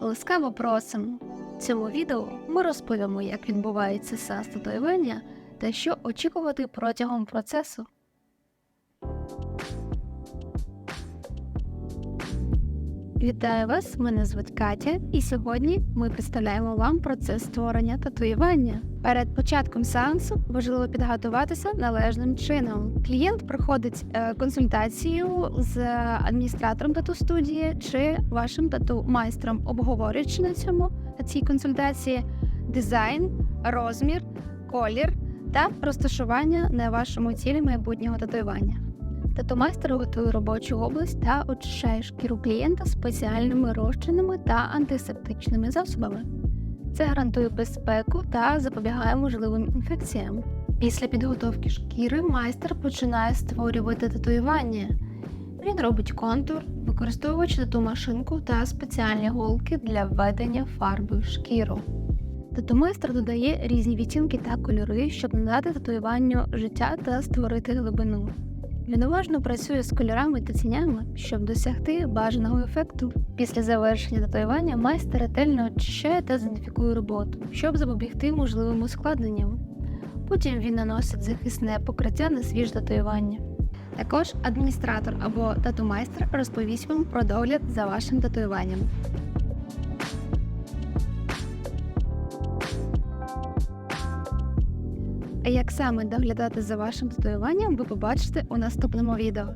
Ласкаво просимо! В цьому відео ми розповімо, як відбувається сеанс татуювання та що очікувати протягом процесу. Вітаю вас! Мене звуть Катя, і сьогодні ми представляємо вам процес створення татуювання. Перед початком сеансу важливо підготуватися належним чином. Клієнт проходить е, консультацію з адміністратором тату студії чи вашим тату майстром, обговорюючи на цьому на цій консультації дизайн, розмір, колір та розташування на вашому тілі майбутнього татуювання. Тату-майстер готує робочу область та очищає шкіру клієнта спеціальними розчинами та антисептичними засобами. Це гарантує безпеку та запобігає можливим інфекціям. Після підготовки шкіри майстер починає створювати татуювання. Він робить контур, використовуючи тату-машинку та спеціальні голки для введення фарби в шкіру. Тату-майстер додає різні відтінки та кольори, щоб надати татуюванню життя та створити глибину. Він уважно працює з кольорами та тінями, щоб досягти бажаного ефекту. Після завершення татуювання майстер ретельно очищає та дезінфікує роботу, щоб запобігти можливим ускладненням. Потім він наносить захисне покриття на свіже татуювання. Також адміністратор або тату-майстер розповість вам про догляд за вашим татуюванням. А як саме доглядати за вашим татуюванням, ви побачите у наступному відео.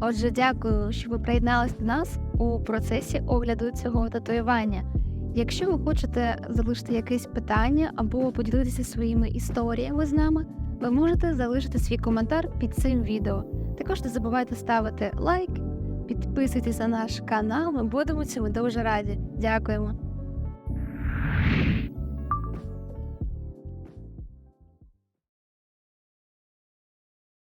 Отже, дякую, що ви приєдналися до нас у процесі огляду цього татуювання. Якщо ви хочете залишити якесь питання або поділитися своїми історіями з нами, ви можете залишити свій коментар під цим відео. Також не забувайте ставити лайк, підписуйтесь на наш канал. Ми будемо цьому дуже раді. Дякуємо.